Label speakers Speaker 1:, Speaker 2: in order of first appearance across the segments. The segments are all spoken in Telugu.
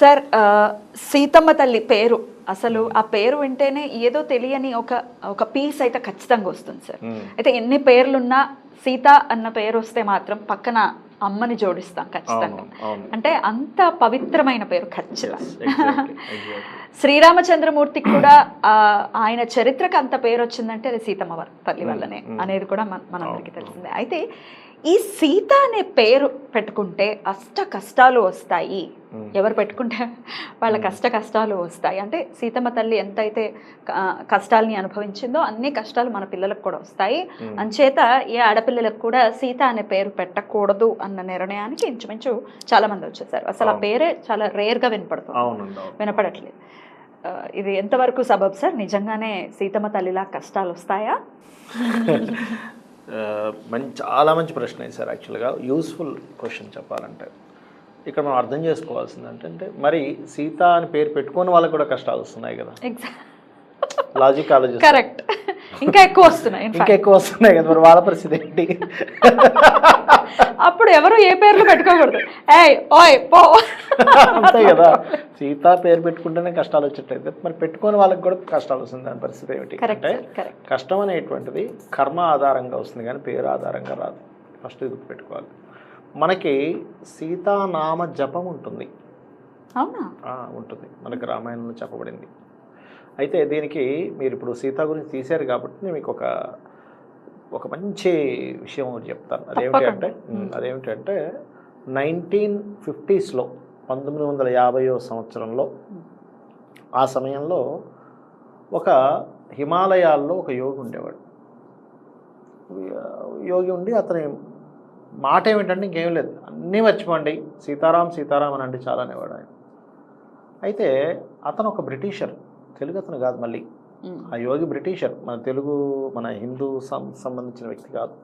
Speaker 1: సార్ సీతమ్మ తల్లి పేరు. అసలు ఆ పేరు వింటేనే ఏదో తెలియని ఒక ఒక పీస్ అయితే ఖచ్చితంగా వస్తుంది సార్. అయితే ఎన్ని పేర్లున్నా సీత అన్న పేరు వస్తే మాత్రం పక్కన అమ్మని జోడిస్తాం ఖచ్చితంగా. అంటే అంత పవిత్రమైన పేరు ఖచ్చితంగా. శ్రీరామచంద్రమూర్తికి కూడా ఆయన చరిత్రకు అంత పేరు వచ్చిందంటే అది సీతమ్మ తల్లి వల్లనే. అనేది కూడా మన మనందరికీ తెలిసిందే. అయితే ఈ సీత అనే పేరు పెట్టుకుంటే అష్ట కష్టాలు వస్తాయి. ఎవరు పెట్టుకుంటే వాళ్ళ కష్ట కష్టాలు వస్తాయి. అంటే సీతమ్మ తల్లి ఎంతైతే కష్టాల్ని అనుభవించిందో అన్ని కష్టాలు మన పిల్లలకు కూడా వస్తాయి. అంచేత ఏ ఆడపిల్లలకు కూడా సీత అనే పేరు పెట్టకూడదు అన్న నిర్ణయానికి ఇంచుమించు చాలా మంది వచ్చేసారు. అసలు ఆ. పేరే చాలా రేర్గా వినపడుతుంది. వినపడట్లేదు. ఇది ఎంతవరకు సబబ్ సార్? నిజంగానే సీతమ్మ తల్లిలా కష్టాలు వస్తాయా?
Speaker 2: మంచి చాలా మంచి ప్రశ్న సార్ యాక్చువల్గా. యూస్ఫుల్ క్వశ్చన్ చెప్పాలంటే. ఇక్కడ మనం అర్థం చేసుకోవాల్సింది అంటే మరి సీత అని పేరు పెట్టుకొని వాళ్ళకి కూడా కష్టాలు వస్తున్నాయి కదా. లాజిక్ ఆలోచిస్తే.
Speaker 1: కరెక్ట్ ఇంకా ఎక్కువ వస్తున్నాయి
Speaker 2: ఇంకా. ఎక్కువ వస్తున్నాయి కదా మరి వాళ్ళ పరిస్థితి ఏంటి?
Speaker 1: అప్పుడు ఎవరు ఏ పేర్లు పెట్టుకోకూడదు. ఏయ్ ఓయ్ పో.
Speaker 2: అంతే కదా. సీత పేరు పెట్టుకుంటేనే కష్టాలు వచ్చేటైతే మరి పెట్టుకొని వాళ్ళకి కూడా కష్టాలు వస్తుంది. దాని పరిస్థితి ఏమిటి? అంటే కష్టం అనేటువంటిది కర్మ ఆధారంగా వస్తుంది కానీ పేరు ఆధారంగా రాదు. ఫస్ట్ ఇది పెట్టుకోవాలి మనకి సీతానామ జపం ఉంటుంది.
Speaker 1: అవునా?
Speaker 2: ఉంటుంది. మనకి రామాయణంలో చెప్పబడింది. అయితే దీనికి మీరు ఇప్పుడు సీత గురించి తీశారు కాబట్టి నేను మీకు ఒక ఒక మంచి విషయం ఒకటి చెప్తాను. అదేమిటి అంటే
Speaker 1: తప్పకుండా.
Speaker 2: ఉమ్, అదేమిటి అంటే నైన్టీన్ ఫిఫ్టీస్లో పంతొమ్మిది వందల యాభైవ సంవత్సరంలో ఆ సమయంలో ఒక హిమాలయాల్లో ఒక యోగి ఉండేవాడు. యోగి ఉండి అతని మాట ఏమిటంటే ఇంకేం లేదు. అన్నీ మర్చిపోండి. సీతారాం సీతారాం అని అంటే చాలా అనేవాడు ఆయన. అయితే అతను ఒక బ్రిటిషర్. తెలుగు అతను కాదు మళ్ళీ. ఆ యోగి బ్రిటిషర్ మన తెలుగు మన హిందూ సం సంబంధించిన వ్యక్తి కాదు.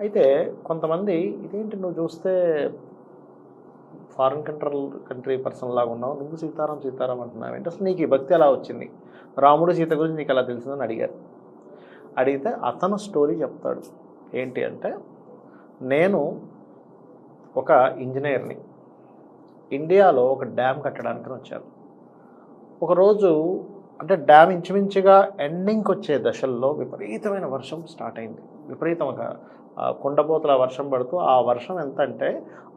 Speaker 2: అయితే కొంతమంది ఇదేంటి నువ్వు చూస్తే ఫారిన్ కంట్రీ కంట్రీ పర్సన్ లాగా ఉన్నావు నువ్వు సీతారాం సీతారాం అంటున్నావు. అంటే అసలు నీకు ఈ భక్తి ఎలా వచ్చింది? రాముడు సీత గురించి నీకు ఎలా తెలిసిందని అడిగారు. అడిగితే అతను స్టోరీ చెప్తాడు. ఏంటి అంటే నేను ఒక ఇంజనీర్ని ఇండియాలో ఒక డ్యామ్ కట్టడానికి వచ్చాను. ఒకరోజు అంటే డ్యామ్ ఇంచుమించుగా ఎండింగ్కి వచ్చే దశల్లో విపరీతమైన వర్షం స్టార్ట్ అయింది. విపరీతం ఒక ఆ, కుండపోతల వర్షం పడుతూ ఆ వర్షం ఎంత అంటే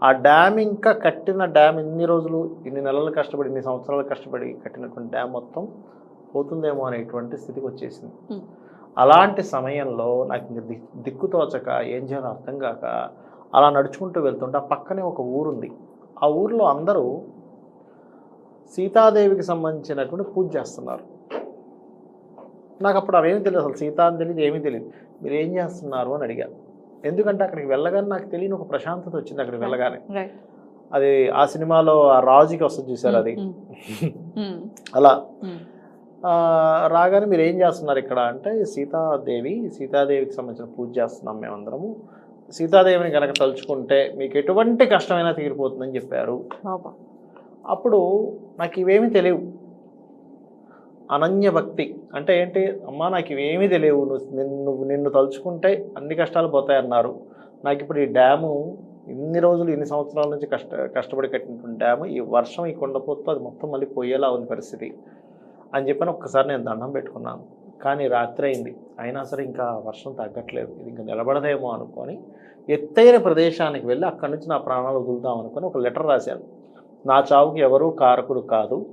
Speaker 2: ఆ డ్యామ్ ఇంకా కట్టిన డ్యామ్ ఇన్ని రోజులు ఇన్ని నెలలు కష్టపడి ఇన్ని సంవత్సరాలు కష్టపడి కట్టినటువంటి డ్యామ్ మొత్తం పోతుందేమో అనేటువంటి స్థితికి వచ్చేసింది. అలాంటి సమయంలో నాకు ఇంక దిక్ దిక్కు తోచక ఏం చేయాలో అర్థం కాక అలా నడుచుకుంటూ వెళ్తుంటే ఆ పక్కనే ఒక ఊరుంది. ఆ ఊరిలో అందరూ సీతాదేవికి సంబంధించినటువంటి పూజ చేస్తున్నారు. నాకు అప్పుడు అవేమీ తెలియదు అసలు. సీత అని తెలియదు ఏమీ తెలియదు. మీరు ఏం చేస్తున్నారు అని అడిగాను ఎందుకంటే అక్కడికి వెళ్ళగానే నాకు తెలియని ఒక ప్రశాంతత వచ్చింది అక్కడికి వెళ్ళగానే. అది ఆ సినిమాలో ఆ రాజుకి వస్తుంది చూసారు అది?
Speaker 1: ఉమ్. ఉమ్.
Speaker 2: అలా.
Speaker 1: ఉమ్.
Speaker 2: ఆ, రాగానే మీరు ఏం చేస్తున్నారు ఇక్కడ అంటే సీతాదేవి సీతాదేవికి సంబంధించిన పూజ చేస్తున్నాం మేమందరము. సీతాదేవిని కనుక తలుచుకుంటే మీకు ఎటువంటి కష్టమైనా తీరిపోతుందని చెప్పారు. అప్పుడు నాకు ఇవేమీ తెలియవు. అనన్య భక్తి. అంటే ఏంటి? అమ్మా నాకు ఇవేమీ తెలియవు. నువ్వు నిన్ను నిన్ను తలుచుకుంటే అన్ని కష్టాలు పోతాయన్నారు. నాకు ఇప్పుడు ఈ డ్యాము ఇన్ని రోజులు ఇన్ని సంవత్సరాల నుంచి కష్ట కష్టపడి కట్టినటువంటి డ్యాము ఈ వర్షం ఈ కొండపోతూ అది మొత్తం మళ్ళీ పోయేలా ఉంది పరిస్థితి. అని చెప్పని ఒక్కసారి నేను దండం పెట్టుకున్నాను. కానీ రాత్రి అయింది. అయినా సరే ఇంకా వర్షం తగ్గట్లేదు. ఇది ఇంకా నిలబడదేమో అనుకొని ఎత్తైన ప్రదేశానికి వెళ్ళి అక్కడి నుంచి నా ప్రాణాలు వదులుదాం అనుకొని ఒక లెటర్ రాశాను. నా చావుకి ఎవరూ కారకులు కాదు.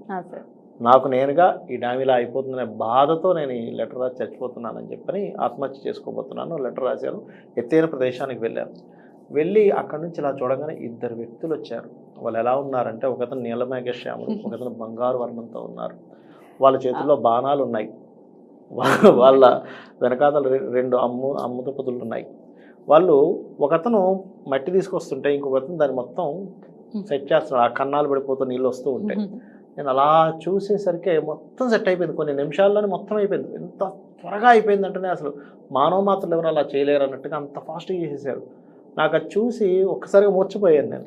Speaker 2: నాకు నేనుగా ఈ డ్యామ్ ఇలా అయిపోతుందనే బాధతో నేను ఈ లెటర్ రాసి చచ్చిపోతున్నానని చెప్పని ఆత్మహత్య చేసుకోబోతున్నాను లెటర్ రాశాను ఎత్తైన ప్రదేశానికి వెళ్ళాను వెళ్ళి అక్కడి నుంచి ఇలా చూడగానే ఇద్దరు వ్యక్తులు వచ్చారు. వాళ్ళు ఎలా ఉన్నారంటే ఒకతను నీలమేఘశ్యాముడు ఒకతను బంగారు వర్ణంతో ఉన్నారు. వాళ్ళ చేతుల్లో బాణాలు ఉన్నాయి. వాళ్ళ వెనకాతల రెండు అమ్ము అమ్ముతపతులు ఉన్నాయి. వాళ్ళు ఒకతను మట్టి తీసుకొస్తుంటే ఇంకొకతను దాన్ని మొత్తం సెట్ చేస్తున్నాడు ఆ కన్నాలు పడిపోతూ నీళ్ళు వస్తూ ఉంటాయి. నేను అలా చూసేసరికి మొత్తం సెట్ అయిపోయింది. కొన్ని నిమిషాల్లోనే మొత్తం అయిపోయింది. ఎంత త్వరగా అయిపోయింది అంటేనే అసలు మానవ మాత్రలు ఎవరు అలా చేయలేరు అన్నట్టుగా అంత ఫాస్ట్గా చేసేసారు. నాకు అది చూసి ఒక్కసారిగా మూర్చిపోయాను నేను.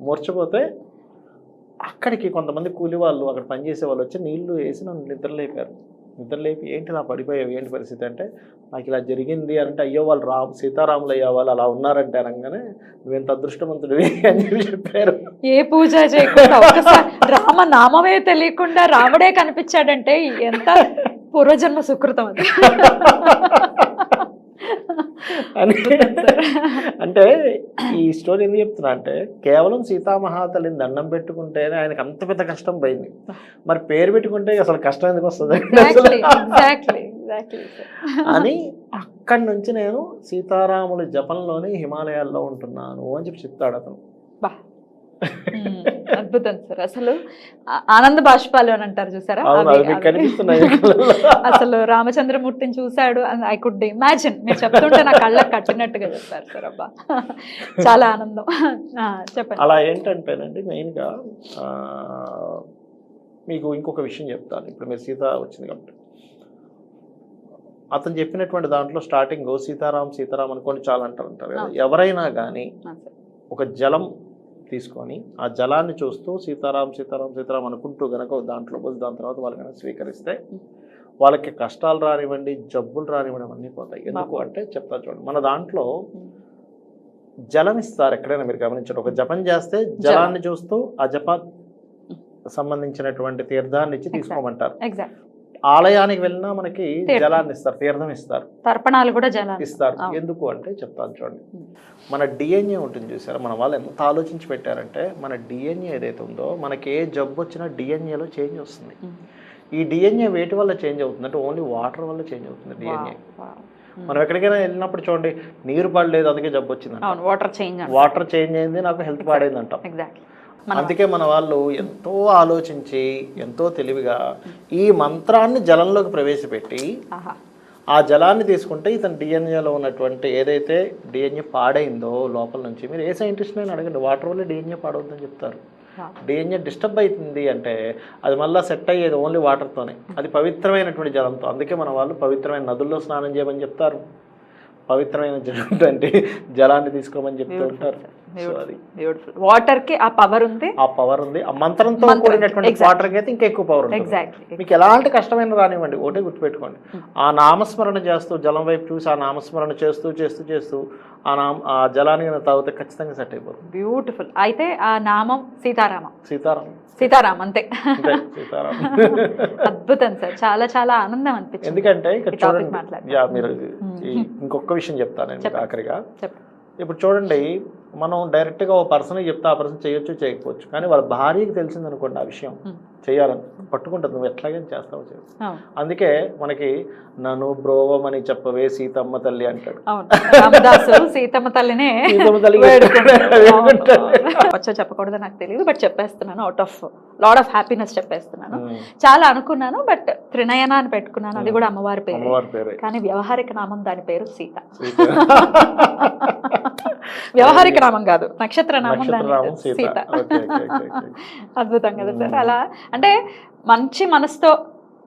Speaker 2: మూర్చిపోతే అక్కడికి కొంతమంది కూలి వాళ్ళు అక్కడ పనిచేసే వాళ్ళు వచ్చి నీళ్ళు వేసి నన్ను నిద్రలేపారు. నిద్రలేపి ఏంటి ఇలా పడిపోయావు? ఏంటి పరిస్థితి అంటే నాకు ఇలా జరిగింది అంటే అయ్యో వాళ్ళు రామ్ సీతారాములు అయ్యా వాళ్ళు అలా ఉన్నారంటే అనగానే నువ్వెంత అదృష్టవంతుడివి అని చెప్పి చెప్పారు.
Speaker 1: ఏ పూజ చేయకుండా రామ నామమే తెలియకుండా రాముడే కనిపించాడంటే ఎంత పూర్వజన్మ సుకృతం అది.
Speaker 2: అని. అంటే ఈ స్టోరీ ఎందుకు చెప్తున్నా అంటే కేవలం సీతామహాతల్లిని దండం పెట్టుకుంటేనే ఆయనకు అంత పెద్ద కష్టం పోయింది. మరి పేరు పెట్టుకుంటే అసలు కష్టం ఎందుకు వస్తుంది? అని అక్కడి నుంచి నేను సీతారాముల జపంలోనే హిమాలయాల్లో ఉంటున్నాను అని చెప్పి చెప్తాడు అతను.
Speaker 1: అద్భుతం సార్. అసలు ఆనంద బాష్పాలు అని అంటారు చూసారా? అసలు రామచంద్రమూర్తిని చూశాడు ఐ కుడ్ ఇమాజిన్ మీరు చెప్తుంటే నా కళ్ళకి కట్టినట్టుగా చెప్పారు సార్ అబ్బా. చాలా ఆనందం. చెప్పండి.
Speaker 2: అలా ఏంటంటేనండి మెయిన్గా ఆ, మీకు ఇంకొక విషయం చెప్తాను. ఇప్పుడు మీరు సీత వచ్చింది కాబట్టి. అతను చెప్పినటువంటి దాంట్లో స్టార్టింగ్ సీతారాం సీతారాం అనుకోని చాలా అంటారు
Speaker 1: అవును.
Speaker 2: ఎవరైనా కానీ. ఒక జలం తీసుకొని ఆ జలాన్ని చూస్తూ సీతారాం సీతారాం సీతారాం అనుకుంటూ గనక దాంట్లో పోసి దాని తర్వాత వాళ్ళు కనుక స్వీకరిస్తే వాళ్ళకి కష్టాలు రానివ్వండి జబ్బులు రానివ్వడం అన్నీ పోతాయి. ఎందుకు అంటే చెప్తా చూడండి. మన దాంట్లో జలం ఇస్తారు ఎక్కడైనా మీరు గమనించండి. ఒక జపం చేస్తే జలాన్ని చూస్తూ ఆ జప సంబంధించినటువంటి తీర్థాన్ని ఇచ్చి తీసుకోమంటారు. ఆలయానికి వెళ్ళినా మనకి. జలాన్ని ఇస్తారు తీర్థం ఇస్తారు.
Speaker 1: తర్పణాలు కూడా జలాలు.
Speaker 2: ఇస్తారు. ఎందుకు అంటే చెప్తాను చూడండి. మన డిఎన్ఏ ఉంటుంది చూసారా? మన వాళ్ళు ఎంత ఆలోచించి పెట్టారంటే మన డిఎన్ఏ ఏదైతే ఉందో మనకి ఏ జబ్బు వచ్చినా డిఎన్ఏలో చేంజ్ వస్తుంది. ఈ డిఎన్ఏ వేటి వల్ల చేంజ్ అవుతుంది అంటే ఓన్లీ వాటర్ వల్ల చేంజ్ అవుతుంది డిఎన్ఏ. మనం ఎక్కడికైనా వెళ్ళినప్పుడు చూడండి నీరు పడలేదు అందుకే జబ్బు వచ్చింది
Speaker 1: వాటర్ చేంజ్
Speaker 2: వాటర్ చేంజ్ అయింది నాకు హెల్త్ పాడైంది అంటాం
Speaker 1: ఎగ్జాక్ట్లీ
Speaker 2: అందుకే మన వాళ్ళు ఎంతో ఆలోచించి ఎంతో తెలివిగా ఈ మంత్రాన్ని జలంలోకి ప్రవేశపెట్టి ఆ జలాన్ని తీసుకుంటే ఇతని డిఎన్ఏలో ఉన్నటువంటి ఏదైతే డిఎన్ఏ పాడైందో లోపల నుంచి మీరు ఏ సైంటిస్ట్ అయినా అడగండి వాటర్ వల్ల డిఎన్ఏ పాడవుతుందని చెప్తారు. డిఎన్ఏ డిస్టర్బ్ అవుతుంది అంటే అది మళ్ళీ సెట్ అయ్యేది ఓన్లీ వాటర్తోనే. అది పవిత్రమైనటువంటి జలంతో. అందుకే మన వాళ్ళు పవిత్రమైన నదుల్లో స్నానం చేయమని చెప్తారు. పవిత్రమైన జలం జలాన్ని తీసుకోమని చెప్తూ ఉంటారు.
Speaker 1: బ్యూటిఫుల్ వాటర్కి ఆ పవర్ ఉంది.
Speaker 2: ఆ పవర్ ఉంది. ఆ మంత్రంతో
Speaker 1: మంత్రం,
Speaker 2: కూడినటువంటి
Speaker 1: exactly.
Speaker 2: వాటర్కి అయితే ఇంకా ఎక్కువ పవర్ ఉంటుంది.
Speaker 1: ఎగ్జాక్ట్లీ
Speaker 2: మీకు ఎలాంటి కష్టమైన రానివ్వండి. ఒకటే గుర్తుపెట్టుకోండి. ఆ నామస్మరణ చేస్తూ జలం వైపు చూసి ఆ నామస్మరణ చేస్తూ చేస్తూ చేస్తూ ఆ నామ ఆ జలాన్ని తాగితే ఖచ్చితంగా సెట్ అయిపోతుంది.
Speaker 1: బ్యూటిఫుల్ అయితే ఆ నామం సీతారామం.
Speaker 2: సీతారాం
Speaker 1: సీతారాం అంతే.
Speaker 2: అంతే సీతారాం
Speaker 1: అద్భుతం సార్. చాలా చాలా ఆనందం అనిపించింది.
Speaker 2: ఎందుకంటే ఇక్కడ చూడండి. యా మీరు. ఈ- ఇంకొక విషయం చెప్తాను. ఆఖరిగా. ఇప్పుడు చూడండి మనం డైరెక్ట్గా ఓ పర్సన్కి చెప్తే ఆ పర్సన్ చేయొచ్చు చేయకపోవచ్చు. కానీ వాళ్ళ భార్యకి తెలిసింది అనుకోండి ఆ విషయం. చేయాలని. పట్టుకుంటుంది. నువ్వు ఎట్లాగైనా చేస్తావు
Speaker 1: అవును.
Speaker 2: అందుకే మనకి నన్ను బ్రోవమని చెప్పవే సీతమ్మ తల్లి అంటాడు.
Speaker 1: అవును. రామదాసు సీతమ్మ తల్లినే
Speaker 2: సీతమ్మ తల్లి.
Speaker 1: వచ్చో చెప్పకూడదు నాకు తెలియదు బట్ చెప్పేస్తున్నాను. Out of lot of happiness చెప్పేస్తున్నాను. చాలా అనుకున్నాను బట్ త్రినయన అని పెట్టుకున్నాను. అది కూడా అమ్మవారి పేరు. కానీ వ్యవహారిక నామం దాని పేరు సీత. వ్యవహారిక నామం కాదు. నక్షత్ర నామం
Speaker 2: సీత.
Speaker 1: అద్భుతం కదా సార్. అలా అంటే మంచి మనసుతో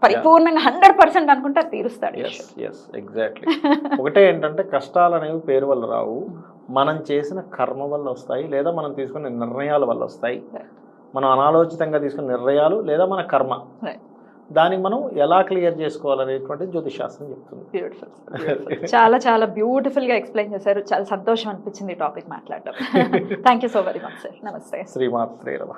Speaker 1: పరిపూర్ణంగా హండ్రెడ్ పర్సెంట్ అనుకుంటే తీరుస్తాడు
Speaker 2: ఎగ్జాక్ట్లీ ఒకటే ఏంటంటే కష్టాలు అనేవి పేరు వల్ల రావు. మనం చేసిన కర్మ వల్ల వస్తాయి లేదా మనం తీసుకునే నిర్ణయాల వల్ల వస్తాయి. మనం అనాలోచితంగా తీసుకున్న నిర్ణయాలు లేదా మన కర్మ. దానికి మనం ఎలా క్లియర్ చేసుకోవాలనేటువంటి జ్యోతిశాస్త్రం చెప్తుంది.
Speaker 1: బ్యూటిఫుల్ చాలా చాలా బ్యూటిఫుల్గా ఎక్స్ప్లెయిన్ చేశారు. చాలా సంతోషం అనిపించింది ఈ టాపిక్ మాట్లాడటం thank you so very much sir నమస్తే
Speaker 2: శ్రీమాత్రే నమః.